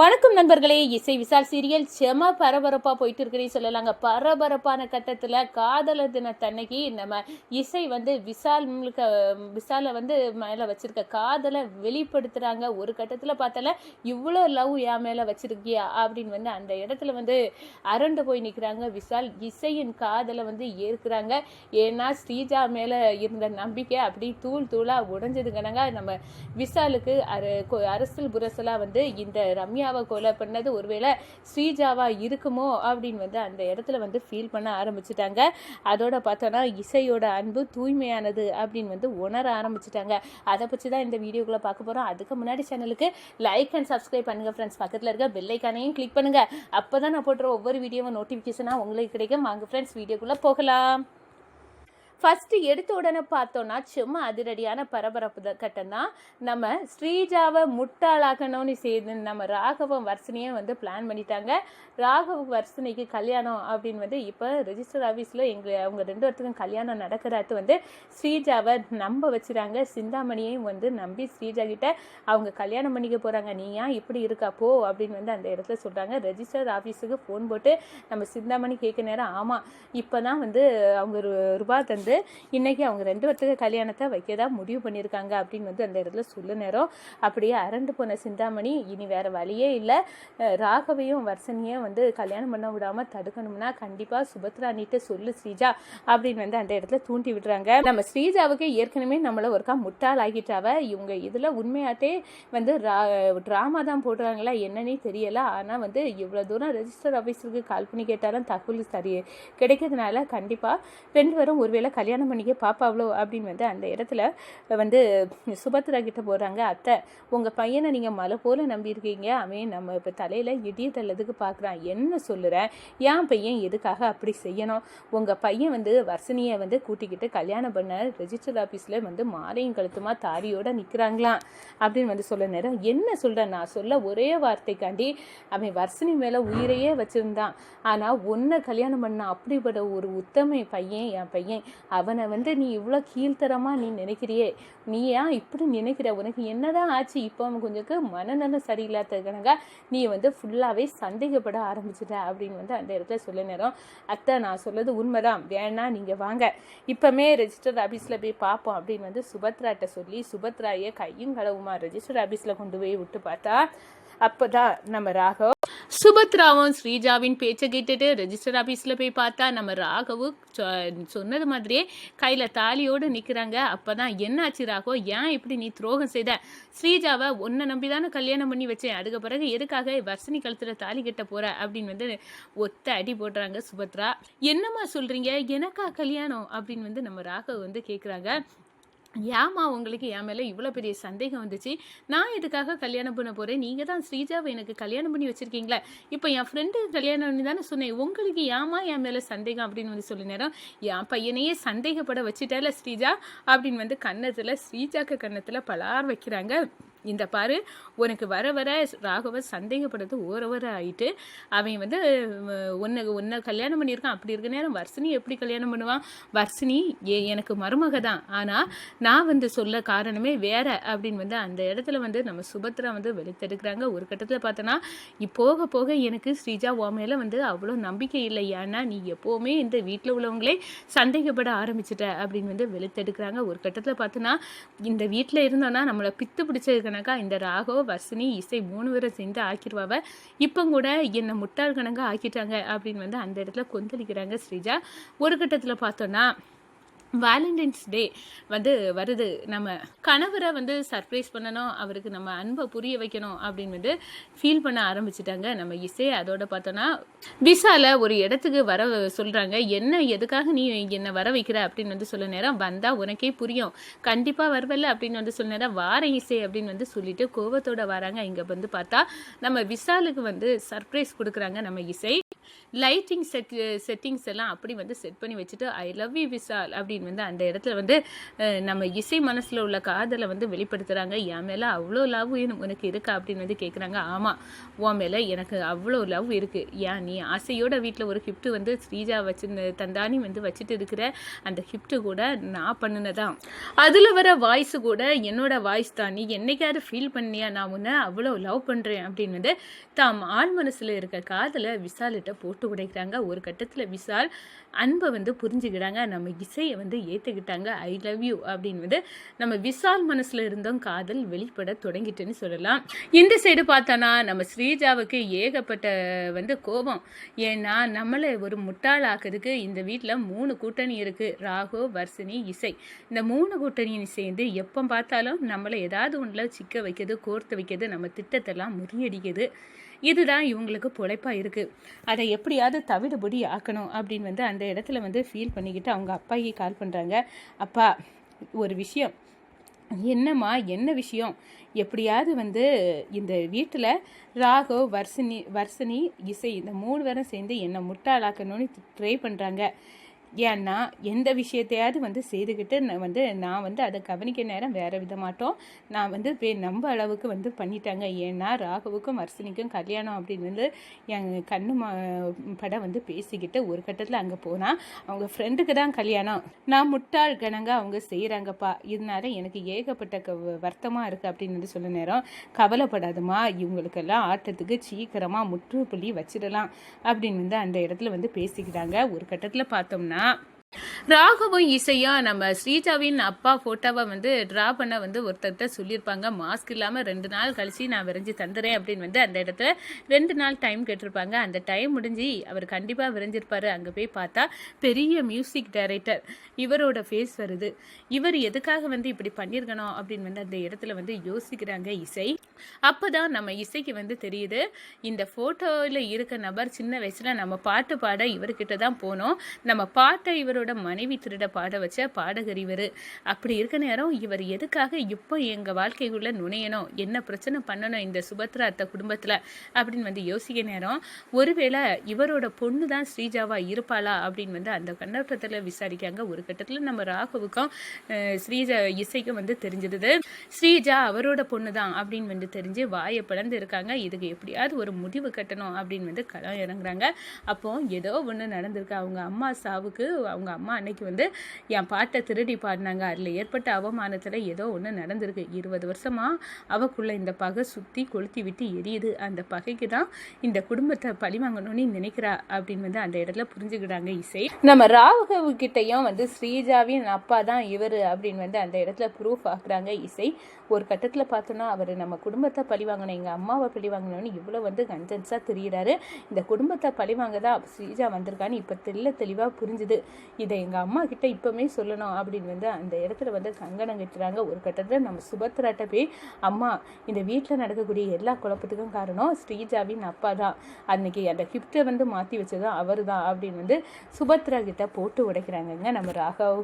வணக்கம் நண்பர்களே இசை விசால் சீரியல் செம பரபரப்பாக போயிட்டு இருக்கிறேன் சொல்லலாங்க. பரபரப்பான கட்டத்தில் காதலர் தினத்தன்னைக்கு நம்ம இசை வந்து விசால் முழுக்க வந்து மேலே வச்சிருக்க காதலை வெளிப்படுத்துகிறாங்க ஒரு கட்டத்தில் பார்த்தால இவ்வளோ லவ் என் மேலே வச்சிருக்கியா? அப்படின்னு வந்து அந்த இடத்துல வந்து அரண்டு போய் நிற்கிறாங்க விசால் இசையின் காதலை வந்து ஏற்கிறாங்க. ஏன்னா ஸ்ரீஜா மேலே இருந்த நம்பிக்கை அப்படி தூள் தூளாக உடஞ்சதுங்கனாங்க. நம்ம விசாலுக்கு அரசல் புரசலாக வந்து இந்த ரம்யா ரம்யாவை கொலை பண்ணது ஒருவேளை ஸ்ரீஜாவா இருக்குமோ அப்படின்னு வந்து அந்த இடத்துல வந்து ஃபீல் பண்ண ஆரம்பிச்சிட்டாங்க. அதோட பார்த்தோன்னா இசையோட அன்பு தூய்மையானது அப்படின்னு வந்து உணர ஆரம்பிச்சிட்டாங்க. அதை பற்றி தான் இந்த வீடியோக்குள்ளே பார்க்க போகிறோம் அதுக்கு முன்னாடி சேனலுக்கு லைக் அண்ட் சப்ஸ்கிரைப் பண்ணுங்கள் ஃப்ரெண்ட்ஸ் பக்கத்தில் இருக்க பெல்லைக்கானையும் கிளிக் பண்ணுங்க. அப்போ தான் நான் போடுற ஒவ்வொரு வீடியோவும் நோட்டிஃபிகேஷனாக உங்களுக்கு கிடைக்கும். வாங்க ஃப்ரெண்ட்ஸ் வீடியோக்குள்ளே போகலாம். ஃபஸ்ட்டு எடுத்த உடனே பார்த்தோன்னா சும்மா அதிரடியான பரபரப்பு கட்டம் தான். நம்ம ஸ்ரீஜாவை முட்டாளாகணும்னு செய்து நம்ம ராகவம் வர்சனையும் வந்து பிளான் பண்ணிட்டாங்க. ராகவ வர்சனைக்கு கல்யாணம் அப்படின்னு வந்து இப்போ ரிஜிஸ்டர் ஆஃபீஸில் எங்களை அவங்க ரெண்டு பேர்த்துக்கும் கல்யாணம் நடக்கிறது வந்து ஸ்ரீஜாவை நம்ப வச்சுறாங்க. சிந்தாமணியையும் வந்து நம்பி ஸ்ரீஜா கிட்ட அவங்க கல்யாணம் பண்ணிக்க போகிறாங்க நீ ஏன் இப்படி இருக்கா? போ அப்படின்னு வந்து அந்த இடத்துல சொல்கிறாங்க ரெஜிஸ்டர் ஆஃபீஸுக்கு ஃபோன் போட்டு நம்ம சிந்தாமணி கேட்க நேரம் ஆமாம் இப்போ தான் வந்து அவங்க ரூபா தந்து வந்து இன்றைக்கி அவங்க ரெண்டு பேர்த்துக்கு கல்யாணத்தை வைக்கதா முடிவு பண்ணியிருக்காங்க அப்படின்னு வந்து அந்த இடத்துல சொல்ல நேரம். அப்படியே அரண்டு போன சிந்தாமணி இனி வேறு வழியே இல்லை. ராகவையும் வர்சனையும் வந்து கல்யாணம் பண்ண விடாமல் தடுக்கணும்னா கண்டிப்பாக சுபத்ரா நீட்ட சொல்லு ஸ்ரீஜா அப்படின்னு வந்து அந்த இடத்துல தூண்டி விடுறாங்க. நம்ம ஸ்ரீஜாவுக்கு ஏற்கனவே நம்மளை ஒருக்கா முட்டாள் ஆகிட்டாவ. இவங்க இதில் உண்மையாட்டே வந்து ட்ராமா தான் போடுறாங்களா என்னன்னே தெரியல. ஆனால் வந்து இவ்வளோ தூரம் ரெஜிஸ்டர் ஆஃபீஸருக்கு கால் பண்ணி கேட்டாலும் தகவல் சரி கிடைக்கிறதுனால கண்டிப்பாக ரெண்டு பேரும் ஒருவேளை கல்யாணம் பண்ணிக்க பாப்பாவளோ அப்படின்னு வந்து அந்த இடத்துல வந்து சுபத்ரா கிட்ட போகிறாங்க அத்தை உங்கள் பையனை நீங்கள் மலை போல் நம்பியிருக்கீங்க. அவன் நம்ம இப்போ தலையில் இடிய தள்ளதுக்கு பார்க்குறான் என்ன சொல்லுறேன் என் பையன் எதுக்காக அப்படி செய்யணும்? உங்கள் பையன் வந்து வர்ஷினியை வந்து கூட்டிக்கிட்டு கல்யாணம் பண்ண ரெஜிஸ்டர் ஆஃபீஸில் வந்து மாலையும் கழுத்துமா தாரியோடு நிற்கிறாங்களாம் அப்படின்னு வந்து சொல்ல நேரம். என்ன சொல்கிறேன் நான் சொல்ல ஒரே வார்த்தைக்காண்டி அவன் வர்ஷினி மேலே உயிரையே வச்சுருந்தான். ஆனால் ஒன்றை கல்யாணம் பண்ண அப்படிப்பட்ட ஒரு உத்தமை பையன் என் பையன் அவனை வந்து நீ இவ்வளோ கீழ்த்தரமாக நீ நினைக்கிறியே? நீ ஏன் இப்படி நினைக்கிற? உனக்கு என்னதான் ஆச்சு? இப்போ அவன் கொஞ்சம் மனநலம் சரியில்லாததுக்கனங்க நீ வந்து ஃபுல்லாகவே சந்தேகப்பட ஆரம்பிச்சிட்ட அப்படின்னு வந்து அந்த இடத்துல சொல்ல நேரம். அத்தை நான் சொல்லது உண்மைதான். வேணா நீங்கள் வாங்க. இப்போமே ரெஜிஸ்டர் ஆஃபீஸில் போய் பார்ப்போம் அப்படின்னு வந்து சுபத்ராட்ட சொல்லி சுபத்ராயை கையும் களவுமா ரெஜிஸ்டர் ஆஃபீஸில் கொண்டு போய் விட்டு பார்த்தா அப்போ தான் நம்ம ராகவ் சுபத்ராவும் ஸ்ரீஜாவின் பேச்சை கேட்டுட்டு ரெஜிஸ்டர் ஆஃபீஸில் போய் பார்த்தா நம்ம ராகவு சொ- சொன்னது மாதிரியே கையில் தாலியோடு நிற்கிறாங்க அப்போ தான் என்னாச்சு ராகவ் ஏன் இப்படி நீ துரோகம் செய்த? ஸ்ரீஜாவை உன்னை நம்பி தானே கல்யாணம் பண்ணி வச்சேன். அதுக்கு பிறகு எதுக்காக வர்ஷினி கழுத்தில் தாலி கட்ட போகிற அப்படின்னு வந்து ஒத்த அடி போடுறாங்க சுபத்ரா. என்னம்மா சொல்கிறீங்க எனக்கா கல்யாணம்? அப்படின்னு வந்து நம்ம ராகவ் வந்து கேட்குறாங்க ஏமா உங்களுக்கு என் மேலே இவ்வளோ பெரிய சந்தேகம் வந்துச்சு? நான் இதுக்காக கல்யாணம் பண்ண போகிறேன் நீங்கள் தான் ஸ்ரீஜாவை எனக்கு கல்யாணம் பண்ணி வச்சுருக்கீங்களே. இப்போ என் ஃப்ரெண்டு கல்யாணம் பண்ணி தானே சொன்னேன். உங்களுக்கு ஏமா என் மேலே சந்தேகம் அப்படின்னு வந்து சொல்லி நேரம் என் பையனையே சந்தேகப்பட வச்சுட்டேல ஸ்ரீஜா? அப்படின்னு வந்து கன்னத்தில் ஸ்ரீஜாக்கு கன்னத்தில் பலார் வைக்கிறாங்க. இந்த பாரு உனக்கு வர வர ராகவ சந்தேகப்படுறது ஓரவர ஆயிட்டு அவன் வந்து உன்னை உன்னை கல்யாணம் பண்ணியிருக்கான். அப்படி இருக்க நேரம் வர்ஷினி எப்படி கல்யாணம் பண்ணுவான் வர்ஷினி ஏ எனக்கு மருமக தான். ஆனால் நான் வந்து சொல்ல காரணமே வேற அப்படின்னு வந்து அந்த இடத்துல வந்து நம்ம சுபத்ரா வந்து வெளுத்தெடுக்கிறாங்க. ஒரு கட்டத்தில் பார்த்தோன்னா போக போக எனக்கு ஸ்ரீஜா ஓமையில் வந்து அவ்வளோ நம்பிக்கை இல்லை. ஏன்னா நீ எப்போவுமே இந்த வீட்டில் உள்ளவங்களே சந்தேகப்பட ஆரம்பிச்சிட்ட அப்படின்னு வந்து வெளுத்தெடுக்கிறாங்க. ஒரு கட்டத்தில் பார்த்தோன்னா இந்த வீட்டில் இருந்தோன்னா நம்மளை பித்து பிடிச்சது கணக்கா இந்த ராகோ வசனி இசை மூணு பேரை சேர்ந்து ஆக்கிடுவாவ இப்போ கூட என்னை முட்டாள் கணக்கா ஆக்கிட்டாங்க அப்படின்னு வந்து அந்த இடத்துல கொந்தளிக்கிறாங்க ஸ்ரீஜா. ஒரு கட்டத்தில் பார்த்தோன்னா வேலண்டைன்ஸ் டே வந்து வருது. நம்ம கணவரை வந்து சர்ப்ரைஸ் பண்ணணும் அவருக்கு நம்ம அன்பை புரிய வைக்கணும் அப்படின்னு வந்து ஃபீல் பண்ண ஆரம்பிச்சிட்டாங்க. நம்ம இசை அதோட பார்த்தோன்னா விசால ஒரு இடத்துக்கு வர சொல்கிறாங்க என்ன எதுக்காக நீ என்னை வர வைக்கிற அப்படின்னு வந்து சொல்ல நேரம் வந்தால் உனக்கே புரியும். கண்டிப்பாக வரவல்ல அப்படின்னு வந்து சொல்ல நேரம் வார இசை அப்படின்னு வந்து சொல்லிட்டு கோவத்தோட வராங்க. இங்கே வந்து பார்த்தா நம்ம விசாலுக்கு வந்து சர்ப்ரைஸ் கொடுக்குறாங்க நம்ம இசை. லைட்டிங் செட் செட்டிங்ஸ் எல்லாம் அப்படி வந்து செட் பண்ணி வச்சுட்டு ஐ லவ் யூ விசால் அப்படின்னு வந்து அந்த இடத்துல வந்து நம்ம இசை மனசில் உள்ள காதலை வந்து வெளிப்படுத்துகிறாங்க என் மேலே அவ்வளோ லவ் உனக்கு இருக்கா? அப்படின்னு வந்து கேட்குறாங்க ஆமாம் உன் மேலே எனக்கு அவ்வளோ லவ் இருக்குது ஏன் நீ ஆசையோட வீட்டில் ஒரு gift வந்து ஸ்ரீஜா வச்சு தந்தானி வந்து வச்சுட்டு இருக்கிற அந்த கிஃப்ட்டு கூட நான் பண்ணினதான் அதில் வர வாய்ஸ் கூட என்னோட வாய்ஸ் தான். நீ என்னைக்காவது ஃபீல் பண்ணியா? நான் உன்னை அவ்வளோ லவ் பண்ணுறேன் அப்படின்னு வந்து தாம் ஆள் மனசில் இருக்க காதலை விசாலிட்ட போட்டு உடைக்கிறாங்க. ஒரு கட்டத்தில் விசால் அன்பை வந்து புரிஞ்சுக்கிறாங்க. நம்ம இசையை வந்து ஏற்றுக்கிட்டாங்க ஐ லவ் யூ அப்படின்னு வந்து நம்ம விசால் மனசில் இருந்தும் காதல் வெளிப்பட தொடங்கிட்டுன்னு சொல்லலாம். இந்த சைடு பார்த்தோன்னா நம்ம ஸ்ரீஜாவுக்கு ஏகப்பட்ட வந்து கோபம். ஏன்னா நம்மளை ஒரு முட்டாளாக்குறதுக்கு இந்த வீட்டில் மூணு கூட்டணி இருக்குது ராகு வர்ஷினி இசை. இந்த மூணு கூட்டணியும் சேர்ந்து எப்போ பார்த்தாலும் நம்மளை ஏதாவது ஒன்றில் சிக்க வைக்கிறது கோர்த்து வைக்கிறது நம்ம திட்டத்தெல்லாம் முறியடிக்குது இதுதான் இவங்களுக்கு பொழைப்பா இருக்குது அதை எப்படியாவது தவிடுபடி ஆக்கணும் அப்படின்னு வந்து அந்த இடத்துல வந்து ஃபீல் பண்ணிக்கிட்டு அவங்க அப்பாக்கு கால் பண்ணுறாங்க அப்பா ஒரு விஷயம். என்னம்மா என்ன விஷயம்? எப்படியாவது வந்து இந்த வீட்டில் ராகோ வர்ஷினி வர்ஷினி இசை இந்த மூணு பேரும் சேர்ந்து என்னை முட்டாளாக்கணும்னு ட்ரை பண்ணுறாங்க ஏன்னா எந்த விஷயத்தையாவது வந்து செய்துக்கிட்டு நான் வந்து நான் வந்து அதை கவனிக்க நேரம் வேறு விதமாட்டோம். நான் வந்து நம்ம நம்ப அளவுக்கு வந்து பண்ணிட்டாங்க. ஏன்னா ராகவுக்கும் வர்ஷினிக்கும் கல்யாணம் அப்படின்னு வந்து என் கண்ணு மா படம் வந்து பேசிக்கிட்டு ஒரு கட்டத்தில் அங்கே போனால் அவங்க ஃப்ரெண்டுக்கு தான் கல்யாணம். நான் முட்டாள் கணங்க அவங்க செய்கிறாங்கப்பா இதனால எனக்கு ஏகப்பட்ட க வருத்தமாக இருக்குது அப்படின்னு வந்து சொல்ல நேரம். கவலைப்படாதுமா இவங்களுக்கெல்லாம் ஆட்டத்துக்கு சீக்கிரமாக முற்றுப்புள்ளி வச்சிடலாம் அப்படின்னு வந்து அந்த இடத்துல வந்து பேசிக்கிறாங்க ஒரு கட்டத்தில் பார்த்தோம்னா that. ராகவும் இசையும் நம்ம ஸ்ரீஜாவின் அப்பா ஃபோட்டோவை வந்து ட்ரா பண்ண வந்து ஒருத்தர்கிட்ட சொல்லியிருப்பாங்க. மாஸ்க் இல்லாமல் ரெண்டு நாள் கழிச்சு நான் விரைஞ்சி தந்துறேன் அப்படின்னு வந்து அந்த இடத்துல ரெண்டு நாள் டைம் கேட்டிருப்பாங்க. அந்த டைம் முடிஞ்சு அவர் கண்டிப்பாக விரைஞ்சிருப்பார். அங்கே போய் பார்த்தா பெரிய மியூசிக் டைரக்டர் இவரோட ஃபேஸ் வருது. இவர் எதுக்காக வந்து இப்படி பண்ணியிருக்கணும் அப்படின்னு வந்து அந்த இடத்துல வந்து யோசிக்கிறாங்க இசை. அப்போதான் நம்ம இசைக்கு வந்து தெரியுது இந்த ஃபோட்டோவில் இருக்க நபர் சின்ன வயசில் நம்ம பாட்டு பாட இவர்கிட்ட தான் போனோம். நம்ம பாட்டை இவரோட மனைவி திருட பாட வச்ச பாடகர் இவர். அப்படி இருக்க நேரம் இவர் எதுக்காக இப்போ எங்கள் வாழ்க்கைக்குள்ளே நுழையணும்? என்ன பிரச்சனை பண்ணணும் இந்த சுபத்ரா அத்தை குடும்பத்தில்? அப்படின்னு வந்து யோசிக்க நேரம். ஒருவேளை இவரோட பொண்ணு தான் ஸ்ரீஜாவா இருப்பாளா? அப்படின்னு வந்து அந்த கண்ணோட்டத்தில் விசாரிக்காங்க. ஒரு கட்டத்தில் நம்ம ராகுவுக்கும் ஸ்ரீஜா இசைக்கும் வந்து தெரிஞ்சிடுது ஸ்ரீஜா அவரோட பொண்ணு தான் அப்படின்னு வந்து தெரிஞ்சு வாயை பிளந்து இருக்காங்க. இதுக்கு எப்படியாவது ஒரு முடிவு கட்டணும் அப்படின்னு வந்து களம் இறங்குறாங்க. அப்போ ஏதோ ஒன்று நடந்திருக்கு. அவங்க அம்மா சாவுக்கு அவங்க அம்மா அன்னைக்கு வந்து என் பாட்டை திருடி பாடினாங்க. அதில் ஏற்பட்ட அவமானத்தில் ஏதோ ஒன்று நடந்திருக்கு. இருபது வருஷமா அவக்குள்ள இந்த பகை சுற்றி கொளுத்தி விட்டு எரியுது. அந்த பகைக்கு தான் இந்த குடும்பத்தை பழி வாங்கணும்னு நினைக்கிறா அப்படின்னு வந்து அந்த இடத்துல புரிஞ்சுக்கிறாங்க இசை. நம்ம ராவகவு கிட்டையும் வந்து ஸ்ரீஜாவின் அப்பா தான் இவர் அப்படின்னு வந்து அந்த இடத்துல ப்ரூஃப் ஆக்குறாங்க இசை. ஒரு கட்டத்தில் பார்த்தோன்னா அவர் நம்ம குடும்பத்தை பழி வாங்கணும் எங்கள் அம்மாவை பழி வாங்கணும்னு இவ்வளோ வந்து கன்சன்ஸாக தெரிகிறாரு இந்த குடும்பத்தை பழி வாங்க தான் ஸ்ரீஜா வந்திருக்கான்னு இப்போ தெல்ல தெளிவாக புரிஞ்சுது. இதை எங்கள் அம்மா கிட்ட இப்போவுமே சொல்லணும் அப்படின்னு வந்து அந்த இடத்துல வந்து கங்கணம் கட்டுறாங்க. ஒரு கட்டத்தில் நம்ம சுபத்ராட்ட போய் அம்மா இந்த வீட்டில் நடக்கக்கூடிய எல்லா குழப்பத்துக்கும் காரணம் ஸ்ரீஜாவின் அப்பா தான். அன்னைக்கு அந்த கிஃப்ட்டை வந்து மாற்றி வச்சதும் அவர் தான் அப்படின்னு வந்து சுபத்ரா கிட்ட போட்டு உடைக்கிறாங்கங்க நம்ம ராகவ்.